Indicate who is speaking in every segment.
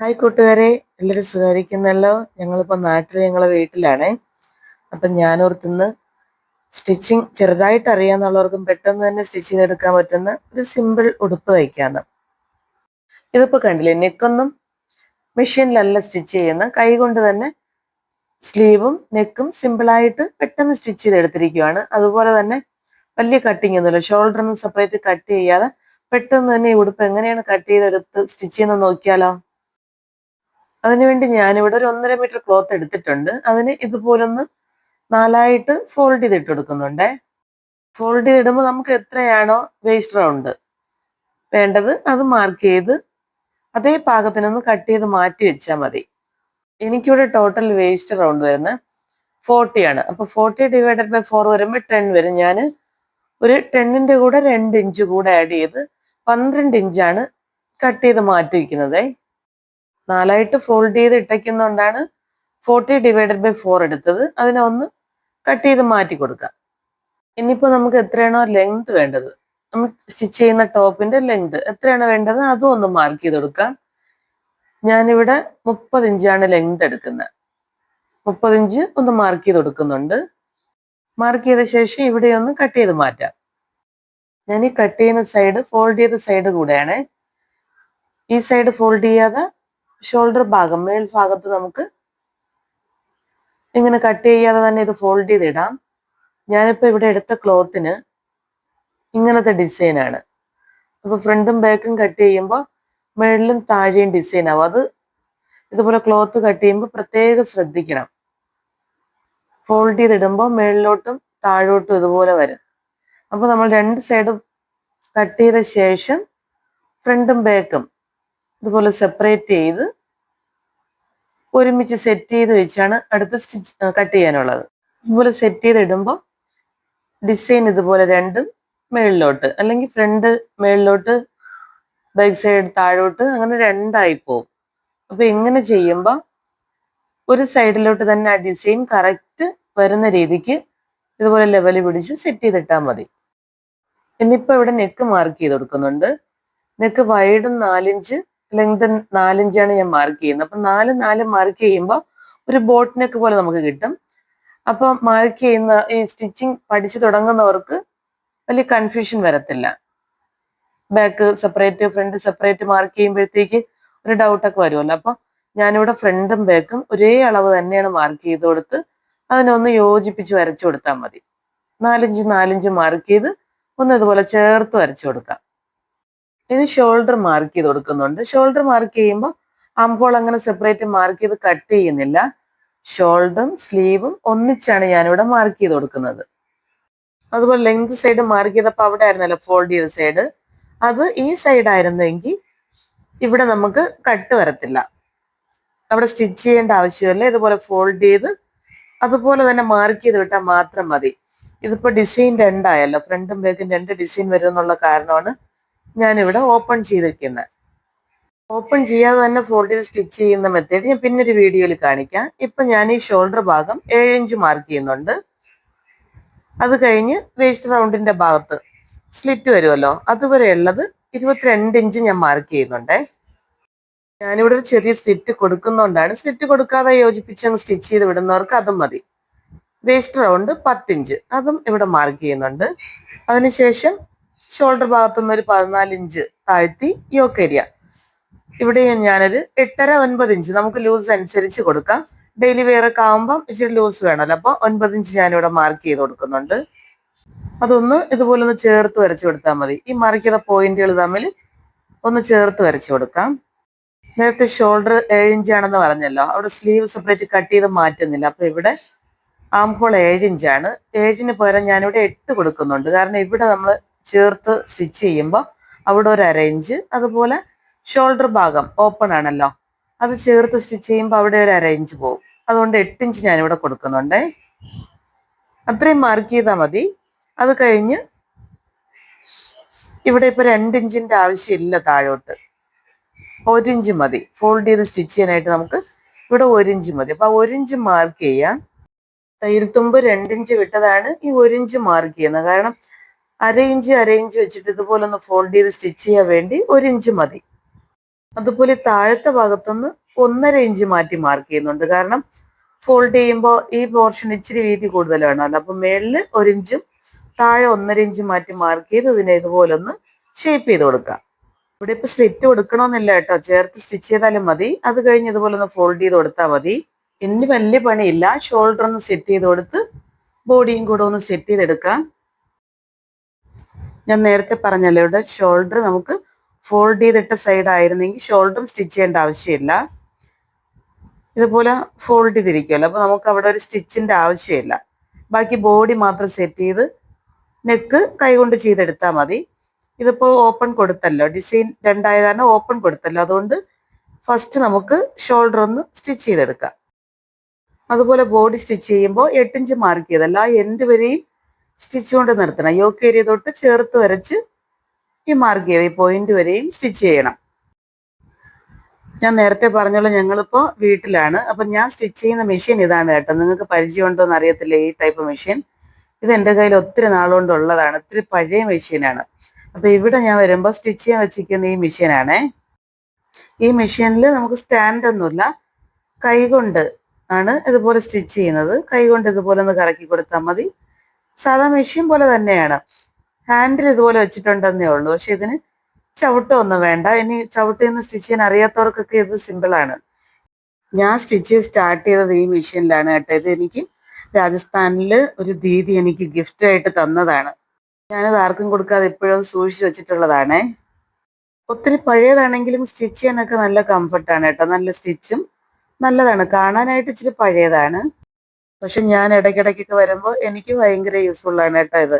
Speaker 1: Hi കൂട്ടുകാരെ എല്ലാവരും സുഖമായിരിക്കുന്നല്ലോ? ഞങ്ങളിപ്പോൾ നാട്ടിൽ ഞങ്ങളെ വീട്ടിലാണ്. അപ്പം ഞാനോർത്തുനിന്ന് സ്റ്റിച്ചിങ് ചെറുതായിട്ട് അറിയാമെന്നുള്ളവർക്കും പെട്ടെന്ന് തന്നെ സ്റ്റിച്ചിങ് ചെയ്തെടുക്കാൻ പറ്റുന്ന ഒരു സിമ്പിൾ ഉടുപ്പ് തയ്ക്കാന്ന്. ഇതിപ്പോൾ കണ്ടില്ലേ നെക്കൊന്നും മെഷീനിലല്ല സ്റ്റിച്ച് ചെയ്യുന്ന. കൈകൊണ്ട് തന്നെ സ്ലീവും നെക്കും സിമ്പിളായിട്ട് പെട്ടെന്ന് സ്റ്റിച്ച് ചെയ്തെടുത്തിരിക്കുകയാണ് അതുപോലെ തന്നെ വലിയ കട്ടിങ് ഒന്നുമില്ല. ഷോൾഡറൊന്നും സെപ്പറേറ്റ് കട്ട് ചെയ്യാതെ പെട്ടെന്ന് തന്നെ ഈ ഉടുപ്പ് എങ്ങനെയാണ് കട്ട് ചെയ്തെടുത്ത് സ്റ്റിച്ച് ചെയ്യുന്നത് നോക്കിയാലോ? അതിനുവേണ്ടി ഞാനിവിടെ ഒരു ഒന്നര മീറ്റർ ക്ലോത്ത് എടുത്തിട്ടുണ്ട്. അതിന് ഇതുപോലൊന്ന് നാലായിട്ട് ഫോൾഡ് ചെയ്തിട്ട് കൊടുക്കുന്നുണ്ടേ. ഫോൾഡ് ചെയ്തിടുമ്പോൾ നമുക്ക് എത്രയാണോ വേസ്റ്റ് റൗണ്ട് വേണ്ടത് അത് മാർക്ക് ചെയ്ത് അതേ പാകത്തിനൊന്ന് കട്ട് ചെയ്ത് മാറ്റി വെച്ചാൽ മതി. എനിക്കിവിടെ ടോട്ടൽ വേസ്റ്റ് റൗണ്ട് വരുന്നത് ഫോർട്ടി ആണ്. അപ്പൊ ഫോർട്ടി ഡിവൈഡഡ് ബൈ ഫോർ വരുമ്പോൾ ടെൻ വരും. ഞാൻ ഒരു ടെന്നിന്റെ കൂടെ രണ്ട് ഇഞ്ച് കൂടെ ആഡ് ചെയ്ത് പന്ത്രണ്ട് ഇഞ്ചാണ് കട്ട് ചെയ്ത് മാറ്റി വയ്ക്കുന്നത് നാലായിട്ട് ഫോൾഡ് ചെയ്ത് ഇട്ടയ്ക്കുന്നതുകൊണ്ടാണ് ഫോർട്ടി ഡിവൈഡഡ് ബൈ ഫോർ എടുത്തത്. അതിനെ ഒന്ന് കട്ട് ചെയ്ത് മാറ്റി കൊടുക്കാം. ഇനിയിപ്പോൾ നമുക്ക് എത്രയാണോ ലെങ്ത് വേണ്ടത്? നമ്മൾ സ്റ്റിച്ച് ചെയ്യുന്ന ടോപ്പിന്റെ ലെങ്ത് എത്രയാണ് വേണ്ടത്? അതും ഒന്ന് മാർക്ക് ചെയ്ത് കൊടുക്കാം. ഞാനിവിടെ മുപ്പത് ഇഞ്ചാണ് ലെങ്ത് എടുക്കുന്നത് മുപ്പത് ഇഞ്ച് ഒന്ന് മാർക്ക് ചെയ്ത് കൊടുക്കുന്നുണ്ട്. മാർക്ക് ചെയ്ത ശേഷം ഇവിടെ ഒന്ന് കട്ട് ചെയ്ത് മാറ്റാം. ഞാൻ ഈ കട്ട് ചെയ്യുന്ന സൈഡ് ഫോൾഡ് ചെയ്ത സൈഡ് കൂടെയാണ്. ഈ സൈഡ് ഫോൾഡ് ചെയ്യാതെ ഷോൾഡർ ഭാഗം മേൽ ഭാഗത്ത് നമുക്ക് ഇങ്ങനെ കട്ട് ചെയ്യാതെ തന്നെ ഇത് ഫോൾഡ് ചെയ്തിടാം. ഞാനിപ്പോൾ ഇവിടെ എടുത്ത ക്ലോത്തിന് ഇങ്ങനത്തെ ഡിസൈനാണ് അപ്പോൾ ഫ്രണ്ടും ബാക്കും കട്ട് ചെയ്യുമ്പോൾ മേളിലും താഴെയും ഡിസൈൻ ആവും. അത് ഇതുപോലെ ക്ലോത്ത് കട്ട് ചെയ്യുമ്പോൾ പ്രത്യേകം ശ്രദ്ധിക്കണം. ഫോൾഡ് ചെയ്തിടുമ്പോൾ മേളിലോട്ടും താഴോട്ടും ഇതുപോലെ വരും. അപ്പോൾ നമ്മൾ രണ്ട് സൈഡും കട്ട് ചെയ്ത ശേഷം ഫ്രണ്ടും ബാക്കും ഇതുപോലെ സെപ്പറേറ്റ് ചെയ്ത് ഒരുമിച്ച് സെറ്റ് ചെയ്ത് വെച്ചാണ് അടുത്ത സ്റ്റിച്ച് കട്ട് ചെയ്യാനുള്ളത്. ഇതുപോലെ സെറ്റ് ചെയ്ത് ഇടുമ്പോൾ ഡിസൈൻ ഇതുപോലെ രണ്ടും മേളിലോട്ട് അല്ലെങ്കിൽ ഫ്രണ്ട് മേളിലോട്ട് ബാക്ക് സൈഡ് താഴോട്ട് അങ്ങനെ രണ്ടായി പോവും. അപ്പൊ ഇങ്ങനെ ചെയ്യുമ്പോൾ ഒരു സൈഡിലോട്ട് തന്നെ ആ ഡിസൈൻ കറക്റ്റ് വരുന്ന രീതിക്ക് ഇതുപോലെ ലെവൽ പിടിച്ച് സെറ്റ് ചെയ്തിട്ടാൽ മതി. ഇനിയിപ്പോൾ ഇവിടെ നെക്ക് മാർക്ക് ചെയ്ത് കൊടുക്കുന്നുണ്ട്. നെക്ക് വൈഡും നാലിഞ്ച് ലെങ്ത് നാലിഞ്ചാണ് ഞാൻ മാർക്ക് ചെയ്യുന്നത്. അപ്പൊ നാല് നാല് മാർക്ക് ചെയ്യുമ്പോൾ ഒരു ബോട്ട് നെക്ക് പോലെ നമുക്ക് കിട്ടും. അപ്പൊ മാർക്ക് ചെയ്യുന്ന ഈ സ്റ്റിച്ചിങ് പഠിച്ചു തുടങ്ങുന്നവർക്ക് വലിയ കൺഫ്യൂഷൻ വരത്തില്ല. Back separate front separate mark ചെയ്യുമ്പോഴത്തേക്ക് ഒരു ഡൗട്ടൊക്കെ വരുമല്ലോ. അപ്പൊ ഞാനിവിടെ ഫ്രണ്ടും ബാക്കും ഒരേ അളവ് തന്നെയാണ് മാർക്ക് ചെയ്ത് കൊടുത്ത് അതിനൊന്ന് യോജിപ്പിച്ച് വരച്ചു കൊടുത്താൽ മതി. നാലിഞ്ച് നാലിഞ്ച് മാർക്ക് ചെയ്ത് ഒന്ന് ഇതുപോലെ ചേർത്ത് വരച്ചു കൊടുക്കാം. ഇനി ഷോൾഡർ മാർക്ക് ചെയ്ത് കൊടുക്കുന്നുണ്ട്. ഷോൾഡർ മാർക്ക് ചെയ്യുമ്പോൾ അമ്പോൾ അങ്ങനെ സെപ്പറേറ്റ് മാർക്ക് ചെയ്ത് കട്ട് ചെയ്യുന്നില്ല. ഷോൾഡറും സ്ലീവും ഒന്നിച്ചാണ് ഞാനിവിടെ മാർക്ക് ചെയ്ത് കൊടുക്കുന്നത്. അതുപോലെ ലെങ്ത് സൈഡ് മാർക്ക് ചെയ്തപ്പോൾ അവിടെ ആയിരുന്നല്ലോ ഫോൾഡ് ചെയ്ത സൈഡ് അത് ഈ സൈഡ് ആയിരുന്നെങ്കിൽ ഇവിടെ നമുക്ക് കട്ട് വരത്തില്ല. അവിടെ സ്റ്റിച്ച് ചെയ്യേണ്ട ആവശ്യമില്ല. ഇതുപോലെ ഫോൾഡ് ചെയ്ത് അതുപോലെ തന്നെ മാർക്ക് ചെയ്ത് വിട്ടാൽ മാത്രം മതി. ഇതിപ്പോൾ ഡിസൈൻ രണ്ടായല്ലോ. ഫ്രണ്ടും ബാക്കും രണ്ട് ഡിസൈൻ വരും എന്നുള്ള കാരണമാണ് ഞാനിവിടെ ഓപ്പൺ ചെയ്തിരിക്കുന്നത് ഓപ്പൺ ചെയ്യാതെ തന്നെ ഫോൾഡ് ചെയ്ത് സ്റ്റിച്ച് ചെയ്യുന്ന മെത്തേഡ് ഞാൻ പിന്നൊരു വീഡിയോയിൽ കാണിക്കാം. ഇപ്പം ഞാൻ ഈ ഷോൾഡർ ഭാഗം ഏഴ് ഇഞ്ച് മാർക്ക് ചെയ്യുന്നുണ്ട്. അത് കഴിഞ്ഞ് വേസ്റ്റ് റൗണ്ടിന്റെ ഭാഗത്ത് സ്ലിറ്റ് വരുമല്ലോ. അതുവരെ ഉള്ളത് ഇരുപത്തിരണ്ട് ഇഞ്ച് ഞാൻ മാർക്ക് ചെയ്യുന്നുണ്ടേ. ഞാനിവിടെ ഒരു ചെറിയ സ്ലിറ്റ് കൊടുക്കുന്നതുകൊണ്ടാണ് സ്ലിറ്റ് കൊടുക്കാതെ യോജിപ്പിച്ച് സ്റ്റിച്ച് ചെയ്ത് വിടുന്നവർക്ക് അതും മതി. വേസ്റ്റ് റൗണ്ട് പത്തിഞ്ച് അതും ഇവിടെ മാർക്ക് ചെയ്യുന്നുണ്ട്. അതിനുശേഷം ഷോൾഡർ ഭാഗത്തുനിന്ന് ഒരു പതിനാല് ഇഞ്ച് താഴ്ത്തി യോക്ക് ഏരിയ ഇവിടെ ഞാനൊരു എട്ടര ഒൻപത് ഇഞ്ച് നമുക്ക് ലൂസ് അനുസരിച്ച് കൊടുക്കാം. ഡെയിലി വെയർ ഒക്കെ ആകുമ്പം ഇച്ചിരി ലൂസ് വേണമല്ലോ. അപ്പോൾ ഒൻപത് ഇഞ്ച് ഞാനിവിടെ മാർക്ക് ചെയ്ത് കൊടുക്കുന്നുണ്ട്. അതൊന്ന് ഇതുപോലെ ഒന്ന് ചേർത്ത് വരച്ചു കൊടുത്താൽ മതി. ഈ മാർക്ക് ചെയ്ത പോയിന്റുകൾ തമ്മിൽ ഒന്ന് ചേർത്ത് വരച്ചു കൊടുക്കാം. നേരത്തെ ഷോൾഡർ ഏഴ് ഇഞ്ചാണെന്ന് പറഞ്ഞല്ലോ. അവിടെ സ്ലീവ് സെപ്പറേറ്റ് കട്ട് ചെയ്ത് മാറ്റുന്നില്ല. അപ്പൊ ഇവിടെ ആംഹോൾ ഏഴ് ഇഞ്ചാണ് ഏഴിന് പകരം ഞാനിവിടെ എട്ട് കൊടുക്കുന്നുണ്ട്. കാരണം ഇവിടെ നമ്മൾ ചേർത്ത് സ്റ്റിച്ച് ചെയ്യുമ്പോൾ അവിടെ ഒരു അര ഇഞ്ച് അതുപോലെ ഷോൾഡർ ഭാഗം ഓപ്പൺ ആണല്ലോ. അത് ചേർത്ത് സ്റ്റിച്ച് ചെയ്യുമ്പോൾ അവിടെ ഒരു അര ഇഞ്ച് പോകും. അതുകൊണ്ട് എട്ട് ഇഞ്ച് ഞാനിവിടെ കൊടുക്കുന്നുണ്ടേ. അത്രയും മാർക്ക് ചെയ്താൽ മതി. അത് കഴിഞ്ഞ് ഇവിടെ ഇപ്പൊ രണ്ട് ഇഞ്ചിന്റെ ആവശ്യമില്ല താഴോട്ട്. ഒരിഞ്ച് മതി. ഫോൾഡ് ചെയ്ത് സ്റ്റിച്ച് ചെയ്യാനായിട്ട് നമുക്ക് ഇവിടെ ഒരിഞ്ച് മതി. അപ്പോൾ ആ ഒരിഞ്ച് മാർക്ക് ചെയ്യാം. തയ്യൽത്തുമ്പ് രണ്ടിഞ്ച് വിട്ടതാണ് ഈ ഒരിഞ്ച് മാർക്ക് ചെയ്യുന്നത്. കാരണം അര ഇഞ്ച് വെച്ചിട്ട് ഇതുപോലെ ഒന്ന് ഫോൾഡ് ചെയ്ത് സ്റ്റിച്ച് ചെയ്യാൻ വേണ്ടി ഒരു ഇഞ്ച് മതി. അതുപോലെ താഴത്തെ ഭാഗത്തുനിന്ന് ഒന്നര ഇഞ്ച് മാറ്റി മാർക്ക് ചെയ്യുന്നുണ്ട്. കാരണം ഫോൾഡ് ചെയ്യുമ്പോൾ ഈ പോർഷൻ ഇച്ചിരി വീതി കൂടുതലാണല്ലോ. അപ്പൊ മേളിൽ ഒരു ഇഞ്ചും താഴെ ഒന്നര ഇഞ്ച് മാറ്റി മാർക്ക് ചെയ്ത് ഇതിനെ ഇതുപോലെ ഒന്ന് ഷേപ്പ് ചെയ്ത് കൊടുക്കാം. ഇവിടെ ഇപ്പൊ സ്ലിറ്റ് കൊടുക്കണമെന്നില്ല കേട്ടോ. ചേർത്ത് സ്റ്റിച്ച് ചെയ്താലും മതി. അത് കഴിഞ്ഞ് ഇതുപോലെ ഒന്ന് ഫോൾഡ് ചെയ്ത് കൊടുത്താൽ മതി. ഇനി വലിയ പണിയില്ല. ഷോൾഡർ ഒന്ന് സെറ്റ് ചെയ്ത് കൊടുത്ത് ബോഡിയും കൂടെ ഒന്ന് സെറ്റ് ചെയ്തെടുക്കാം. ഞാൻ നേരത്തെ പറഞ്ഞല്ലോ ഇവിടെ ഷോൾഡർ നമുക്ക് ഫോൾഡ് ചെയ്തിട്ട സൈഡ് ആയിരുന്നെങ്കിൽ ഷോൾഡറും സ്റ്റിച്ച് ചെയ്യേണ്ട ആവശ്യമില്ല. ഇതുപോലെ ഫോൾഡ് ചെയ്തിരിക്കുമല്ലോ അപ്പോൾ നമുക്ക് അവിടെ ഒരു സ്റ്റിച്ചിന്റെ ആവശ്യമില്ല. ബാക്കി ബോഡി മാത്രം സെറ്റ് ചെയ്ത് നെക്ക് കൈകൊണ്ട് ചെയ്തെടുത്താൽ മതി. ഇതിപ്പോൾ ഓപ്പൺ കൊടുത്തല്ലോ ഡിസൈൻ രണ്ടായ കാരണം ഓപ്പൺ കൊടുത്തല്ലോ. അതുകൊണ്ട് ഫസ്റ്റ് നമുക്ക് ഷോൾഡർ ഒന്ന് സ്റ്റിച്ച് ചെയ്തെടുക്കാം. അതുപോലെ ബോഡി സ്റ്റിച്ച് ചെയ്യുമ്പോൾ എട്ടിഞ്ച് മാർക്ക് ചെയ്തല്ല. ആ എൻഡ് വരെയും സ്റ്റിച്ച് കൊണ്ട് നിർത്തണം. യോക്ക് ഏരിയ തൊട്ട് ചേർത്ത് വരച്ച് ഈ മാർക്ക് ചെയ്ത് ഈ പോയിന്റ് വരെയും സ്റ്റിച്ച് ചെയ്യണം. ഞാൻ നേരത്തെ പറഞ്ഞോളൂ ഞങ്ങളിപ്പോൾ വീട്ടിലാണ്. അപ്പം ഞാൻ സ്റ്റിച്ച് ചെയ്യുന്ന മെഷീൻ ഇതാണ് കേട്ടോ. നിങ്ങൾക്ക് പരിചയമുണ്ടോ എന്ന് അറിയത്തില്ല ഈ ടൈപ്പ് മെഷീൻ ഇത് എന്റെ കയ്യിൽ ഒത്തിരി നാളുകൊണ്ടുള്ളതാണ്. ഒത്തിരി പഴയ മെഷീനാണ് അപ്പോൾ ഇവിടെ ഞാൻ വരുമ്പോൾ സ്റ്റിച്ച് ചെയ്യാൻ വെച്ചിരിക്കുന്ന ഈ മെഷീനാണേ ഈ മെഷീനിൽ നമുക്ക് സ്റ്റാൻഡ് ഒന്നുമില്ല. കൈകൊണ്ട് ആണ് ഇതുപോലെ സ്റ്റിച്ച് ചെയ്യുന്നത്. കൈകൊണ്ട് ഇതുപോലെ ഒന്ന് കറക്കി കൊടുത്താൽ മതി. സാധാ മെഷീൻ പോലെ തന്നെയാണ്. ഹാൻഡിൽ ഇതുപോലെ വെച്ചിട്ടുണ്ടെന്നേ ഉള്ളൂ. പക്ഷെ ഇതിന് ചവിട്ടമൊന്നും വേണ്ട. ഇനി ചവിട്ടി നിന്ന് സ്റ്റിച്ച് ചെയ്യാൻ അറിയാത്തവർക്കൊക്കെ ഇത് സിമ്പിളാണ് ഞാൻ സ്റ്റിച്ച് സ്റ്റാർട്ട് ചെയ്തത് ഈ മെഷീനിലാണ് കേട്ടോ. ഇത് എനിക്ക് രാജസ്ഥാനിൽ ഒരു ദീദി എനിക്ക് ഗിഫ്റ്റ് ആയിട്ട് തന്നതാണ്. ഞാനത് ആർക്കും കൊടുക്കാതെ ഇപ്പോഴും സൂക്ഷിച്ചു വെച്ചിട്ടുള്ളതാണേ. ഒത്തിരി പഴയതാണെങ്കിലും സ്റ്റിച്ച് ചെയ്യാനൊക്കെ നല്ല കംഫർട്ടാണ് കേട്ടോ. നല്ല സ്റ്റിച്ചും നല്ലതാണ്. കാണാനായിട്ട് ഇച്ചിരി പഴയതാണ്. പക്ഷെ ഞാൻ ഇടയ്ക്കിടയ്ക്കൊക്കെ വരുമ്പോൾ എനിക്ക് ഭയങ്കര യൂസ്ഫുൾ ആണ് കേട്ടോ ഇത്.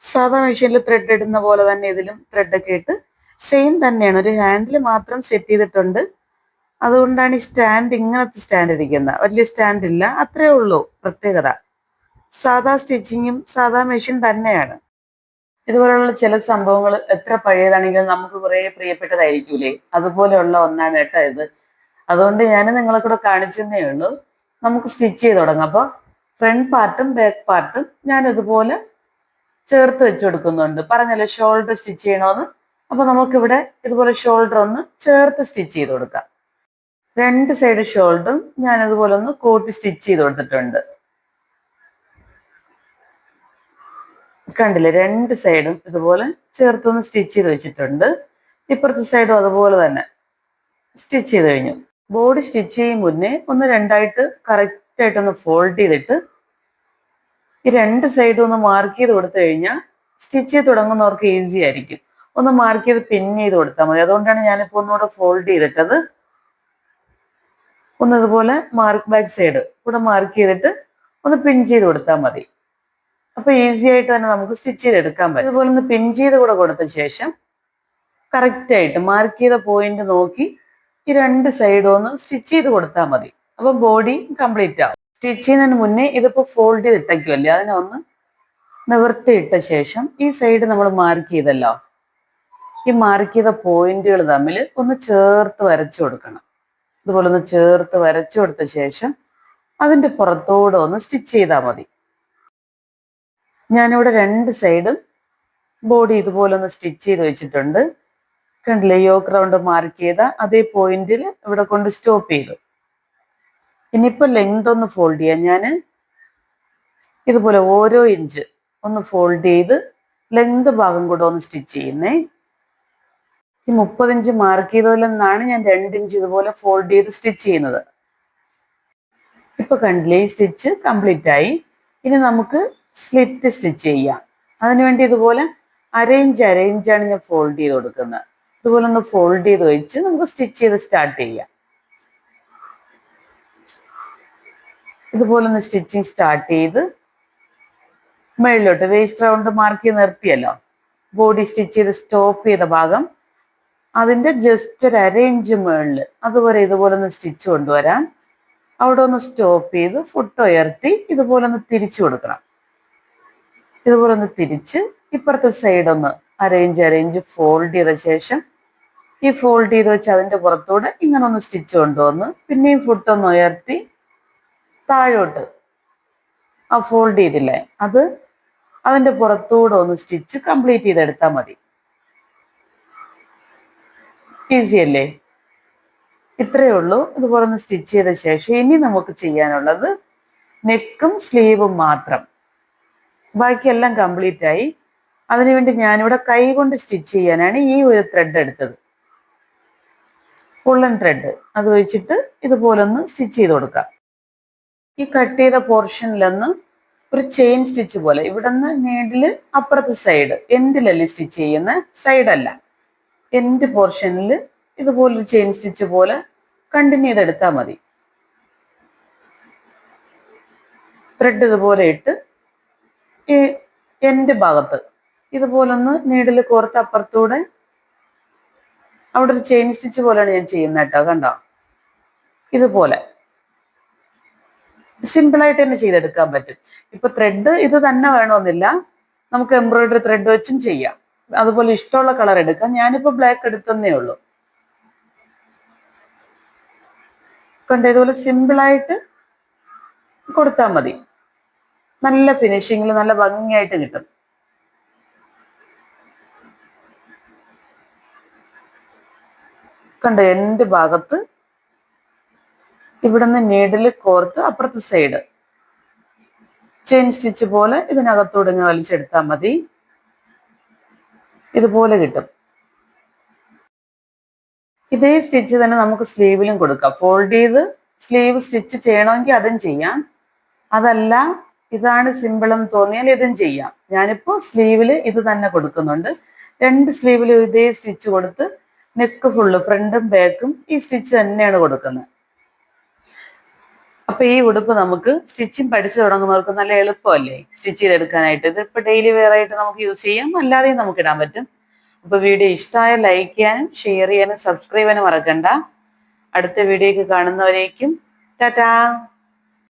Speaker 1: സാധാ മെഷീനിൽ ത്രെഡ് ഇടുന്ന പോലെ തന്നെ ഇതിലും ത്രെഡ് ഒക്കെ ഇട്ട് സെയിം തന്നെയാണ്. ഒരു ഹാൻഡിൽ മാത്രം സെറ്റ് ചെയ്തിട്ടുണ്ട്. അതുകൊണ്ടാണ് ഈ സ്റ്റാൻഡ് ഇങ്ങനത്തെ സ്റ്റാൻഡ് ഇരിക്കുന്നത്. വലിയ സ്റ്റാൻഡ് ഇല്ല. അത്രേ ഉള്ളൂ പ്രത്യേകത. സാധാ സ്റ്റിച്ചിങ്ങും സാധാ മെഷീൻ തന്നെയാണ്. ഇതുപോലെയുള്ള ചില സംഭവങ്ങൾ എത്ര പഴയതാണെങ്കിലും നമുക്ക് കുറേ പ്രിയപ്പെട്ടതായിരിക്കൂലേ? അതുപോലെയുള്ള ഒന്നാണ് കേട്ടോ ഇത്. അതുകൊണ്ട് ഞാൻ നിങ്ങളെ കൂടെ കാണിച്ചെന്നേ ഉള്ളൂ. നമുക്ക് സ്റ്റിച്ച് ചെയ്ത് തുടങ്ങാം. അപ്പോൾ ഫ്രണ്ട് പാർട്ടും ബാക്ക് പാർട്ടും ഞാൻ ഇതുപോലെ ചേർത്ത് വെച്ച് കൊടുക്കുന്നുണ്ട്. പറഞ്ഞല്ലോ ഷോൾഡർ സ്റ്റിച്ച് ചെയ്യണമെന്ന് അപ്പൊ നമുക്കിവിടെ ഇതുപോലെ ഷോൾഡർ ഒന്ന് ചേർത്ത് സ്റ്റിച്ച് ചെയ്ത് കൊടുക്കാം. രണ്ട് സൈഡ് ഷോൾഡറും ഞാൻ ഇതുപോലെ ഒന്ന് കൂട്ടി സ്റ്റിച്ച് ചെയ്ത് കൊടുത്തിട്ടുണ്ട്. കണ്ടില്ലേ? രണ്ട് സൈഡും ഇതുപോലെ ചേർത്തൊന്ന് സ്റ്റിച്ച് ചെയ്ത് വെച്ചിട്ടുണ്ട്. ഇപ്പുറത്തെ സൈഡും അതുപോലെ തന്നെ സ്റ്റിച്ച് ചെയ്ത് കഴിഞ്ഞു. ബോഡി സ്റ്റിച്ച് ചെയ്യും മുന്നേ ഒന്ന് രണ്ടായിട്ട് കറക്റ്റായിട്ടൊന്ന് ഫോൾഡ് ചെയ്തിട്ട് ഈ രണ്ട് സൈഡും ഒന്ന് മാർക്ക് ചെയ്ത് കൊടുത്തു കഴിഞ്ഞാൽ സ്റ്റിച്ച് ചെയ്ത് തുടങ്ങുന്നവർക്ക് ഈസി ആയിരിക്കും. ഒന്ന് മാർക്ക് ചെയ്ത് പിൻ ചെയ്ത് കൊടുത്താൽ മതി. അതുകൊണ്ടാണ് ഞാനിപ്പോൾ ഒന്നുകൂടെ ഫോൾഡ് ചെയ്തിട്ടത്. ഒന്ന് ഇതുപോലെ മാർക്ക് ബാക്ക് സൈഡ് കൂടെ മാർക്ക് ചെയ്തിട്ട് ഒന്ന് പിൻ ചെയ്ത് കൊടുത്താൽ മതി. അപ്പൊ ഈസി ആയിട്ട് തന്നെ നമുക്ക് സ്റ്റിച്ച് ചെയ്തെടുക്കാൻ പറ്റും. ഇതുപോലെ ഒന്ന് പിൻ ചെയ്ത് കൂടെ കൊടുത്ത ശേഷം കറക്റ്റായിട്ട് മാർക്ക് ചെയ്ത പോയിന്റ് നോക്കി ഈ രണ്ട് സൈഡും ഒന്ന് സ്റ്റിച്ച് ചെയ്ത് കൊടുത്താൽ മതി. അപ്പൊ ബോഡി കംപ്ലീറ്റ് ആവും. സ്റ്റിച്ച് ചെയ്യുന്നതിന് മുന്നേ ഇതിപ്പോ ഫോൾഡ് ചെയ്ത് ഇട്ടേക്കുമല്ലേ അതിനെ ഒന്ന് നിവർത്തിയിട്ട ശേഷം ഈ സൈഡ് നമ്മൾ മാർക്ക് ചെയ്തല്ലോ. ഈ മാർക്ക് ചെയ്ത പോയിന്റുകൾ തമ്മിൽ ഒന്ന് ചേർത്ത് വരച്ചു കൊടുക്കണം. ഇതുപോലെ ഒന്ന് ചേർത്ത് വരച്ചു കൊടുത്ത ശേഷം അതിന്റെ പുറത്തോടെ ഒന്ന് സ്റ്റിച്ച് ചെയ്താൽ മതി. ഞാനിവിടെ രണ്ട് സൈഡും ബോഡി ഇതുപോലെ ഒന്ന് സ്റ്റിച്ച് ചെയ്ത് വെച്ചിട്ടുണ്ട്. കണ്ടില്ലേ യോക്ക് റൗണ്ട് മാർക്ക് ചെയ്ത അതേ പോയിന്റിൽ ഇവിടെ കൊണ്ട് സ്റ്റോപ്പ് ചെയ്തു. ഇനിയിപ്പോ ലെങ്ത് ഒന്ന് ഫോൾഡ് ചെയ്യാം. ഞാൻ ഇതുപോലെ ഓരോ ഇഞ്ച് ഒന്ന് ഫോൾഡ് ചെയ്ത് ലെങ്ത് ഭാഗം കൂടെ ഒന്ന് സ്റ്റിച്ച് ചെയ്യുന്നേ. ഈ മുപ്പതിഞ്ച് മാർക്ക് ചെയ്തതിൽ നിന്നാണ് ഞാൻ രണ്ട് ഇഞ്ച് ഇതുപോലെ ഫോൾഡ് ചെയ്ത് സ്റ്റിച്ച് ചെയ്യുന്നത്. ഇപ്പൊ കണ്ടില്ലേ ഈ സ്റ്റിച്ച് കംപ്ലീറ്റ് ആയി. ഇനി നമുക്ക് സ്ലിറ്റ് സ്റ്റിച്ച് ചെയ്യാം. അതിനുവേണ്ടി ഇതുപോലെ അരയിഞ്ച് അരയിഞ്ചാണ് ഞാൻ ഫോൾഡ് ചെയ്ത് കൊടുക്കുന്നത്. ഇതുപോലെ ഒന്ന് ഫോൾഡ് ചെയ്ത് വെച്ച് നമുക്ക് സ്റ്റിച്ച് ചെയ്ത് സ്റ്റാർട്ട് ചെയ്യാം. ഇതുപോലെ ഒന്ന് സ്റ്റിച്ചിങ് സ്റ്റാർട്ട് ചെയ്ത് മുകളിലോട്ട് വേസ്റ്റ് റൗണ്ട് മാർക്ക് ചെയ്ത് നിർത്തിയല്ലോ. ബോഡി സ്റ്റിച്ച് ചെയ്ത് സ്റ്റോപ്പ് ചെയ്ത ഭാഗം അതിന്റെ ജസ്റ്റ് ഒരു അരേഞ്ച് മുകളിൽ അതുപോലെ ഇതുപോലെ ഒന്ന് സ്റ്റിച്ച് കൊണ്ടുവരാം. അവിടെ ഒന്ന് സ്റ്റോപ്പ് ചെയ്ത് ഫുട്ട് ഉയർത്തി ഇതുപോലെ ഒന്ന് തിരിച്ചു കൊടുക്കണം. ഇതുപോലെ ഒന്ന് തിരിച്ച് ഇപ്പുറത്തെ സൈഡ് ഒന്ന് അറേഞ്ച് അറേഞ്ച് ഫോൾഡ് ചെയ്ത ശേഷം ഈ ഫോൾഡ് ചെയ്ത് വെച്ച് അതിന്റെ പുറത്തൂടെ ഇങ്ങനെ ഒന്ന് സ്റ്റിച്ച് കൊണ്ടുവന്ന് പിന്നെയും ഫുട്ട് ഒന്ന് ഉയർത്തി താഴോട്ട് ആ ഫോൾഡ് ചെയ്തില്ലേ അത് അതിന്റെ പുറത്തൂടെ ഒന്ന് സ്റ്റിച്ച് കംപ്ലീറ്റ് ചെയ്തെടുത്താൽ മതി. ഈസി അല്ലേ? ഇത്രയേ ഉള്ളൂ. ഇതുപോലെ ഒന്ന് സ്റ്റിച്ച് ചെയ്ത ശേഷം ഇനി നമുക്ക് ചെയ്യാനുള്ളത് നെക്കും സ്ലീവും മാത്രം. ബാക്കിയെല്ലാം കംപ്ലീറ്റ് ആയി. അതിനുവേണ്ടി ഞാനിവിടെ കൈ കൊണ്ട് സ്റ്റിച്ച് ചെയ്യാനാണ് ഈ ഒരു ത്രെഡ് എടുത്തത്. ഉള്ളൻ ത്രെഡ് അത് വെച്ചിട്ട് ഇതുപോലൊന്ന് സ്റ്റിച്ച് ചെയ്ത് കൊടുക്കാം. ഈ കട്ട് ചെയ്ത പോർഷനിലൊന്ന് ഒരു ചെയിൻ സ്റ്റിച്ച് പോലെ. ഇവിടെ നിന്ന് നീഡിൽ അപ്പുറത്തെ സൈഡ് എൻഡിലല്ലേ സ്റ്റിച്ച് ചെയ്യുന്ന? സൈഡല്ല എൻഡ് പോർഷനിൽ ഇതുപോലൊരു ചെയിൻ സ്റ്റിച്ച് പോലെ കണ്ടിന്യൂ ചെയ്തെടുത്താൽ മതി. ത്രെഡ് ഇതുപോലെ ഇട്ട് ഈ എൻഡ് ഭാഗത്ത് ഇതുപോലൊന്ന് നീഡിൽ കോർത്ത് അപ്പുറത്തൂടെ അവിടെ ഒരു ചെയിൻ സ്റ്റിച്ച് പോലെയാണ് ഞാൻ ചെയ്യുന്നത് കേട്ടോ കണ്ടോ? ഇതുപോലെ. സിമ്പിളായിട്ട് തന്നെ ചെയ്തെടുക്കാൻ പറ്റും. ഇപ്പൊ ത്രെഡ് ഇത് തന്നെ വേണമെന്നില്ല. നമുക്ക് എംബ്രോയിഡറി ത്രെഡ് വെച്ചും ചെയ്യാം. അതുപോലെ ഇഷ്ടമുള്ള കളർ എടുക്കാം. ഞാനിപ്പോ ബ്ലാക്ക് എടുത്തന്നേ ഉള്ളൂ. കണ്ട? ഇതുപോലെ സിമ്പിളായിട്ട് കൊടുത്താൽ മതി. നല്ല ഫിനിഷിങ്ങിൽ നല്ല ഭംഗിയായിട്ട് കിട്ടും. കണ്ട എന്റെ ഭാഗത്ത് ഇവിടുന്ന് നീഡിൽ കോർത്ത് അപ്പുറത്തെ സൈഡ് ചെയിൻ സ്റ്റിച്ച് പോലെ ഇതിനകത്തൂടെ ഇങ്ങനെ വലിച്ചെടുത്താൽ മതി. ഇതുപോലെ കിട്ടും. ഇതേ സ്റ്റിച്ച് തന്നെ നമുക്ക് സ്ലീവിലും കൊടുക്കാം. ഫോൾഡ് ചെയ്ത് സ്ലീവ് സ്റ്റിച്ച് ചെയ്യണമെങ്കിൽ അതും ചെയ്യാം. അതല്ല ഇതാണ് സിമ്പിൾ എന്ന് തോന്നിയാൽ ഇതും ചെയ്യാം. ഞാനിപ്പോൾ സ്ലീവിൽ ഇത് തന്നെ കൊടുക്കുന്നുണ്ട്. രണ്ട് സ്ലീവിലും ഇതേ സ്റ്റിച്ച് കൊടുത്ത് നെക്ക് ഫുള്ള് ഫ്രണ്ടും ബാക്കും ഈ സ്റ്റിച്ച് തന്നെയാണ് കൊടുക്കുന്നത്. അപ്പൊ ഈ ഉടുപ്പ് നമുക്ക് സ്റ്റിച്ചിങ് പഠിച്ചു തുടങ്ങുന്നവർക്ക് നല്ല എളുപ്പമല്ലേ? സ്റ്റിച്ച് ചെയ്തെടുക്കാനായിട്ട്. ഇത് ഇപ്പൊ ഡെയിലി വെയർ ആയിട്ട് നമുക്ക് യൂസ് ചെയ്യാം. അല്ലാതെയും നമുക്ക് ഇടാൻ പറ്റും. അപ്പൊ വീഡിയോ ഇഷ്ടമായ ലൈക്ക് ചെയ്യാനും ഷെയർ ചെയ്യാനും സബ്സ്ക്രൈബ് ചെയ്യാനും മറക്കണ്ട. അടുത്ത വീഡിയോക്ക് കാണുന്നവരേക്കും. ടാറ്റാ!